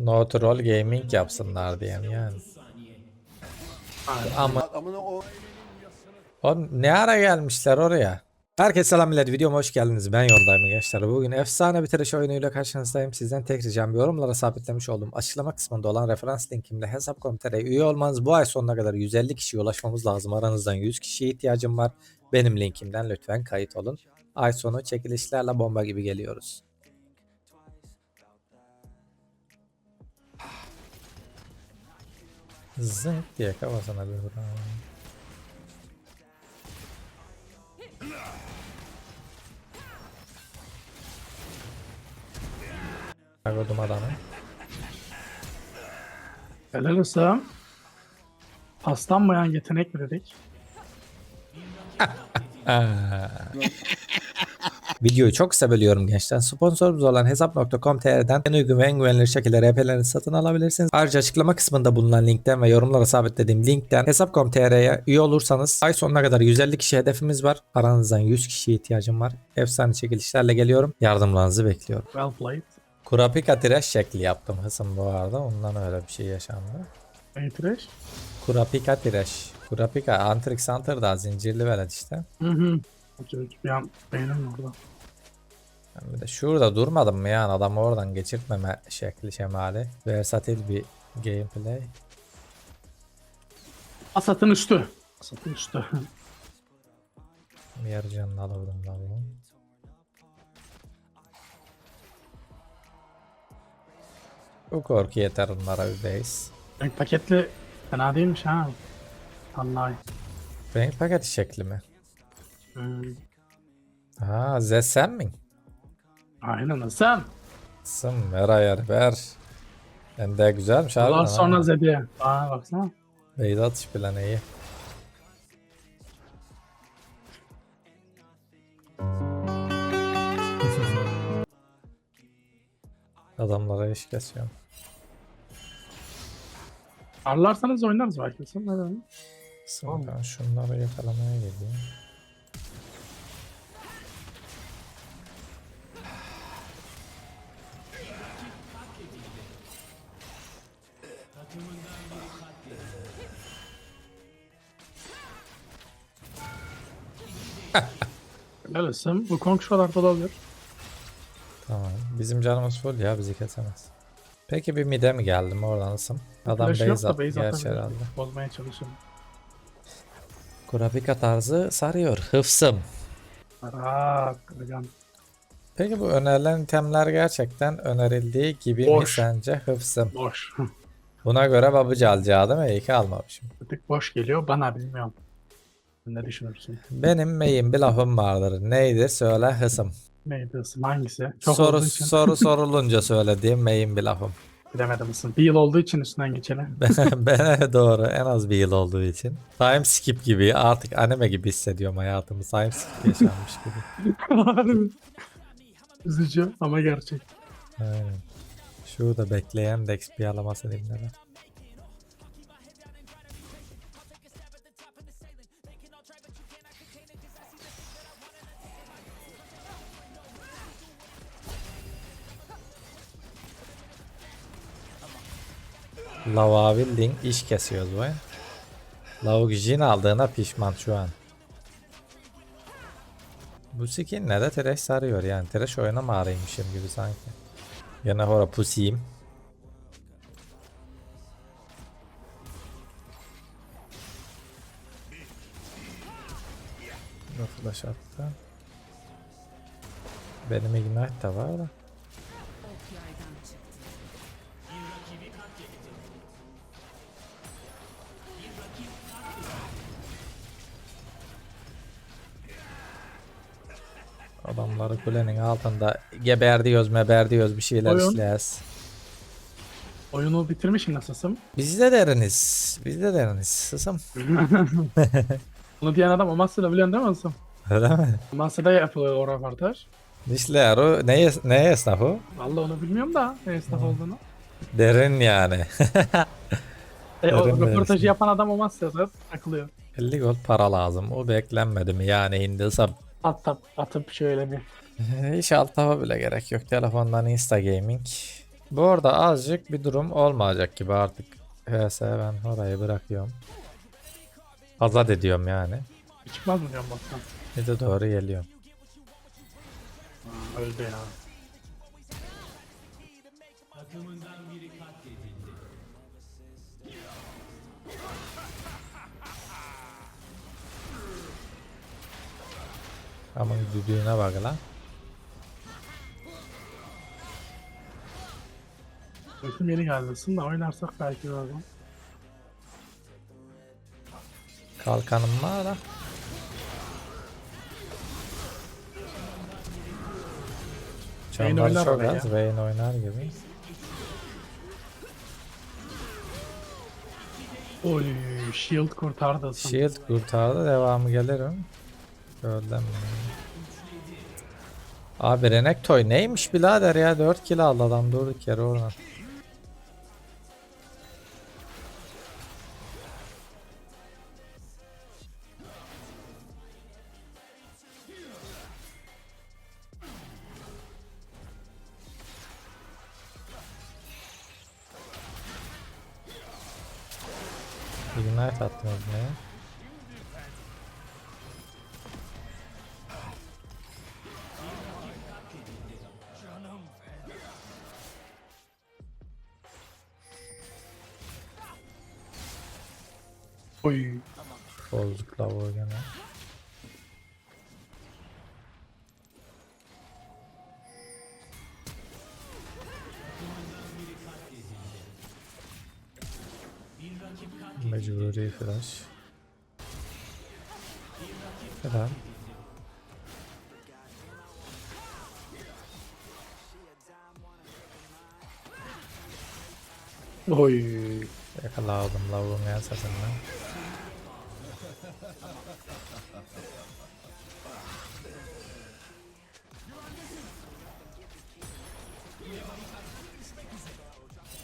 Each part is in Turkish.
No gaming yapsınlar diyeyim yani. Ama o ne ara gelmişler oraya? Herkese selam millet videoma hoş geldiniz. Ben Yondayım gençler. Bugün efsane bitiriş oyunuyla karşınızdayım. Sizden tek ricam yorumlara sabitlemiş olduğum açıklama kısmında olan referans linkimle hesap.com.tr üye olmanız bu ay sonuna kadar 150 kişiye ulaşmamız lazım. Aranızdan 100 kişiye ihtiyacım var. Benim linkimden lütfen kayıt olun. Ay sonu çekilişlerle bomba gibi geliyoruz. Zınk diye kafasına bir vuran. Kagodum adamı. Helal olsun. Paslanmayan yetenek mi dedik? Videoyu çok kısa bölüyorum gençler. Sponsorumuz olan hesap.com.tr'den en uygun ve en güvenilir şekilde RP'lerini satın alabilirsiniz. Ayrıca açıklama kısmında bulunan linkten ve yorumlara sabitlediğim linkten hesap.com.tr'ye üye olursanız ay sonuna kadar 150 kişi hedefimiz var. Aranızdan 100 kişiye ihtiyacım var. Efsane çekilişlerle geliyorum. Yardımlarınızı bekliyorum. Well played. Kurapika tireş şekli yaptım hısım bu arada. Ondan öyle bir şey yaşandı. Neytreş? Kurapika tireş. Kurapika Antrix Hunter da zincirli velet işte. Hı hı. Okey, bir an beynim orada. Ben bir de şurada durmadım mı yani adamı oradan geçirtmeme şekli şemali. Versatil bir gameplay. Asatın üstü. Asatın üstü. Yarı canını alırdım bu. Bu korku yeter onlara bir base. Renk paketli fena değilmiş ha. Vallahi. Renk paketi şekli mi? Hmm. Ha Zesen mi? Aynen sen. Sım ver ayarı ver. Ben de güzelmiş abi. Yıllar sonra Zediye. Aa baksana. Beyza atış planı iyi. Adamlara iş kesiyorum. Arlarsanız oynarız belki. Sen ne? Sonra ben şunları yakalamaya geleyim. Olsun. Bu kong şuralarda olabilir. Tamam. Bizim canımız full ya bizi kesemez. Peki bir mide mi geldim oradan ısım? Adam Flash base attı gerçi herhalde. Bozmaya çalışıyorum. Kurapika tarzı sarıyor. Hıfsım. Aa, kırgan. Peki bu önerilen itemler gerçekten önerildiği gibi Boş. mi sence hıfsım? Boş. Buna göre babıcı alacağı değil mi? İyi ki almamışım. Bir tık boş geliyor. Bana bilmiyorum. Ne düşünürsün? Benim meyim bir lafım vardır. Neydi? Söyle hısım. Neydi isim? Hangisi? Çok soru için soru sorulunca söylediğim meyim bir lafım. bilemedim isim. Bir yıl olduğu için üstünden geçelim. ben doğru en az bir yıl olduğu için. Time skip gibi artık anime gibi hissediyorum hayatımı. Time skip yaşanmış gibi. Üzücü ama gerçek. Aynen. Şurada bekleyen de XP alaması dinleme. Lava Building iş kesiyoruz bu. Lavuk Jin aldığına pişman şu an. Bu skin ne de trash sarıyor yani. Trash oyuna mı araymışım gibi sanki. Gene hora pusiyim. Flash attı. Benim ignite de var da. Kulenin altında geberdiyoruz meberdiyoruz bir şeyler Oyun. işleyes. Oyunu bitirmişim nasılsın? Biz de deriniz. Biz de deriniz. Sısım. Bunu diyen adam Amasya'da biliyorsun değil mi Asım? Öyle mi? Amasya'da yapılıyor o röportaj. İşler o ne, ne esnafı? Vallahi onu bilmiyorum da ne esnaf olduğunu. Derin yani. E, o mi röportajı dersin? yapan adam Amasya'da takılıyor. 50 gold para lazım. O beklenmedi mi yani Hindistan? At, at, atıp şöyle bir. Hiç alt tava bile gerek yok. Telefondan Insta Gaming. Bu arada azıcık bir durum olmayacak gibi artık. HS ben orayı bırakıyorum. Azat ediyorum yani. Çıkmaz mı diyorum baktan? Bir de doğru geliyorum. Ha, öldü ya. Ama düdüğüne bak lan. Ultim yeni geldi. Aslında oynarsak belki birazdan. Kalkanım var da. Vayne Canları oynar çok oraya az. Vayne oynar gibi. Oy, shield kurtardı. Shield kurtardı. Devamı gelirim. Öldüm. Abi Renektoy neymiş birader ya 4 kill aldı adam durduk yere oradan. Ignite attınız ne? Oy. Bozduk lavuğu gene. Flash. Helal. Oy. Yakaladım lavuğun ensesinden.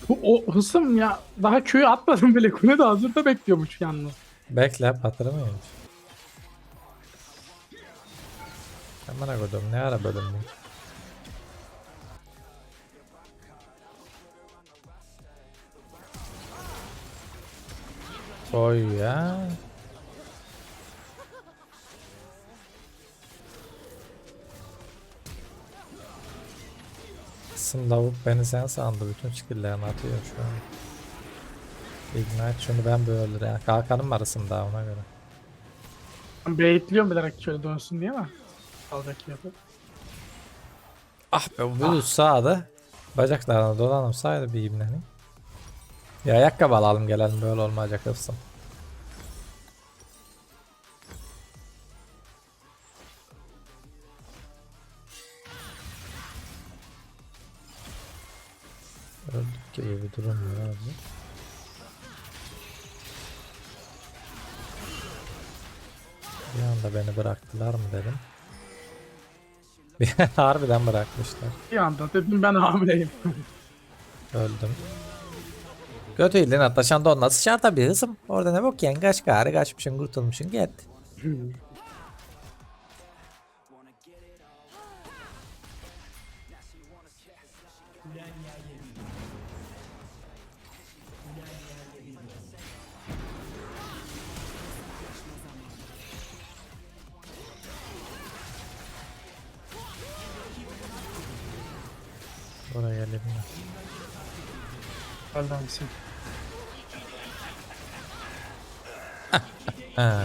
O hısım ya. Daha köye atmadım bile. Kule de hazırda bekliyormuş yalnız. Bekle patır mıymış? Aman koydum ne ara bölüm bu? Oy ya. Sın lavuk beni sen sandı. Bütün skill'lerini atıyor şu an. Ignite şunu ben böyle öldür ya. Kalkanım var ısımda ona göre. Ben baitliyorum bilerek şöyle dönsün diye ama. Alacak yapıp. Ah be bu ah. sağdı. Bacaklarına dolanırsaydı bir ibnenin. Bir ayakkabı alalım gelelim böyle olmayacak hıfsın. Bıraktılar mı dedim. Harbiden bırakmışlar. Bir anda dedim ben hamileyim. Öldüm. Kötüydün hatta şanda nasıl sıçar tabi hızım. Orada ne bok yani kaç gari kaçmışsın kurtulmuşsun git. Oraya? Öldüm misin? Ha.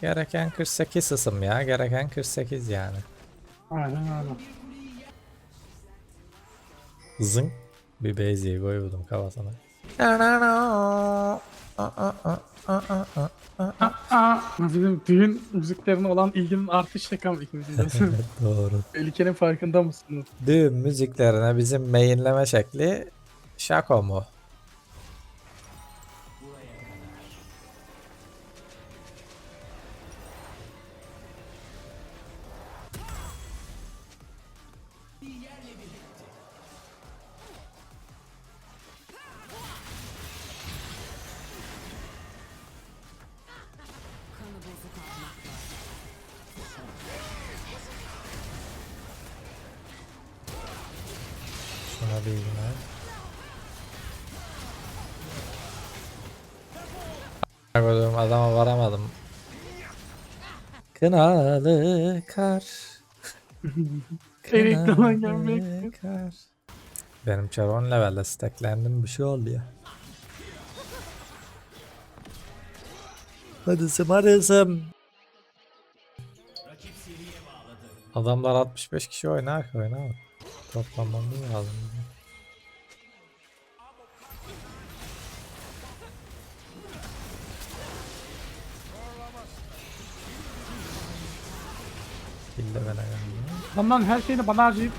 Gereken 48 ısım ya. Gereken 48 yani. Aynen öyle. Zın. Bir beziye koyuyordum kafasına. Aa, bizim düğün müziklerine olan ilginin artış şaka ikimizin. Doğru. Tehlikenin farkında mısınız? Düğün müziklerine bizim mainleme şekli şako mu? İyi günler. Koydum adama varamadım. Kınalı kar. Gelmek. kar. Benim çar 10 levelde stacklendim bir şey oldu ya. Hadi sım hadi sım. Adamlar 65 kişi oynar ki oynar. Toplamamız lazım. Kille bana geldi. Adamların her şeyini bana harcayıp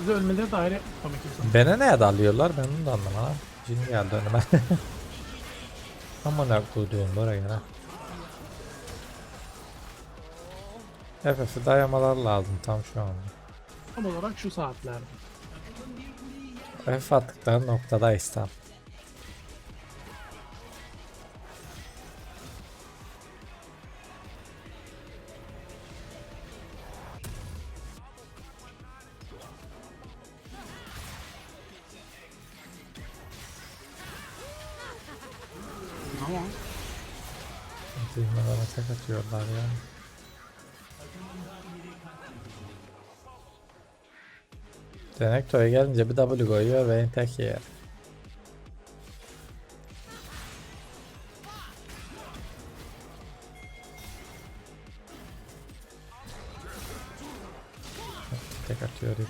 bize ölmeleri de ayrı komik insan. Beni neye dalıyorlar ben onu da anlamadım. Cin geldi önüme. Ama ne koyduğum buraya gene. FF'i dayamalar lazım tam şu anda. Tam olarak şu saatlerde. F attıkları noktadayız tam. Ama Zihmelerine tek atıyorlar ya. Denekto'ya gelince bir W koyuyor ve tek yer. Tek atıyor ya.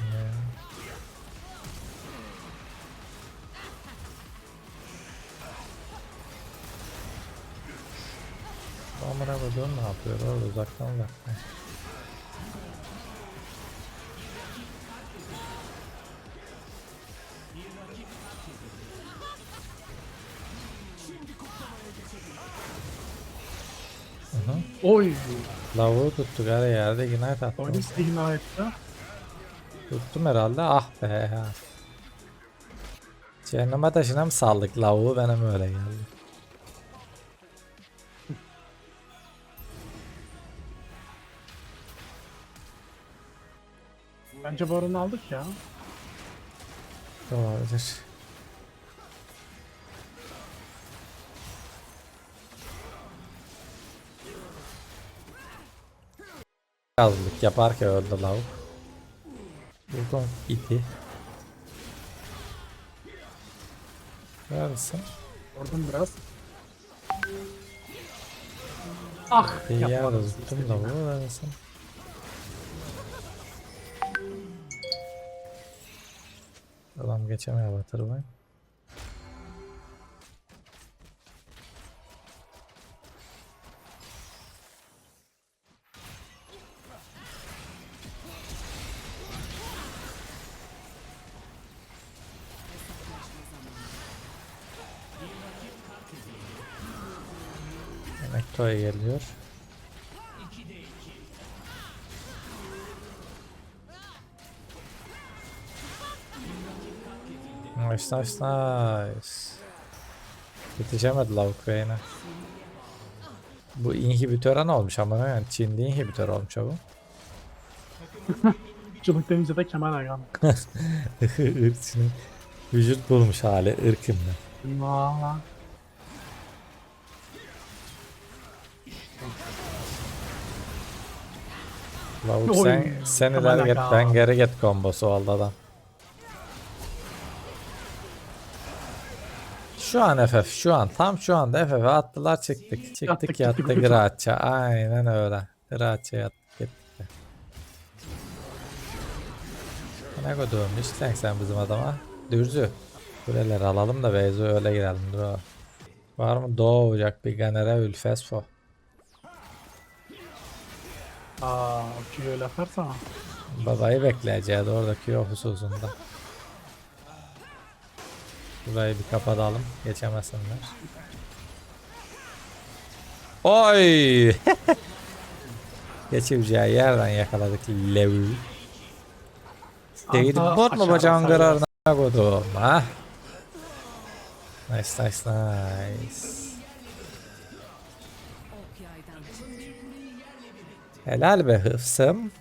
Amına koyduğum ne yapıyor orada uzaktan uzaktan. Oy. Lavuğu tuttuk her yerde ignite attım. Polis ignite'da. Tuttum herhalde ah be ya. Cehennem ateşine mi saldık lavuğu benim öyle geldi. Bence baronu aldık ya. Olabilir. Yazlık yaparken öldü lavuk. Buradan iti. Neredesin? Oradan biraz. Ah yapmadım. tuttum da bu neredesin? Adam geçemiyor batır bay. Nekto'ya geliyor. Nice nice nice. Yetişemedi lavuk be yine. Bu inhibitör ne olmuş ama yani Çinli inhibitör olmuş bu. Çılık denince de Kemal Agan. Irkçının vücut bulmuş hali ırkımda. Vaa. Lavuk sen, sen ileri git ben geri git kombosu oldu adam. Şu an FF şu an tam şu anda FF'e attılar çıktık. Çıktık Yattık. Gratça aynen öyle. Gratça yattık gittik. Ne kadar işte sen bizim adama. Dürzü. Kuleleri alalım da Beyzo öyle girelim dur. o. Var mı doğacak bir Ganera Ülfesfo? Aa, ki öyle yaparsa. Babayı bekleyeceğiz oradaki yok hususunda. Burayı bir kapatalım. Geçemesinler. Oy! Geçireceği yerden yakaladık Levu. Değil bot mu bacağın kararına koydum ha? Nice nice nice. Helal be hıfsım.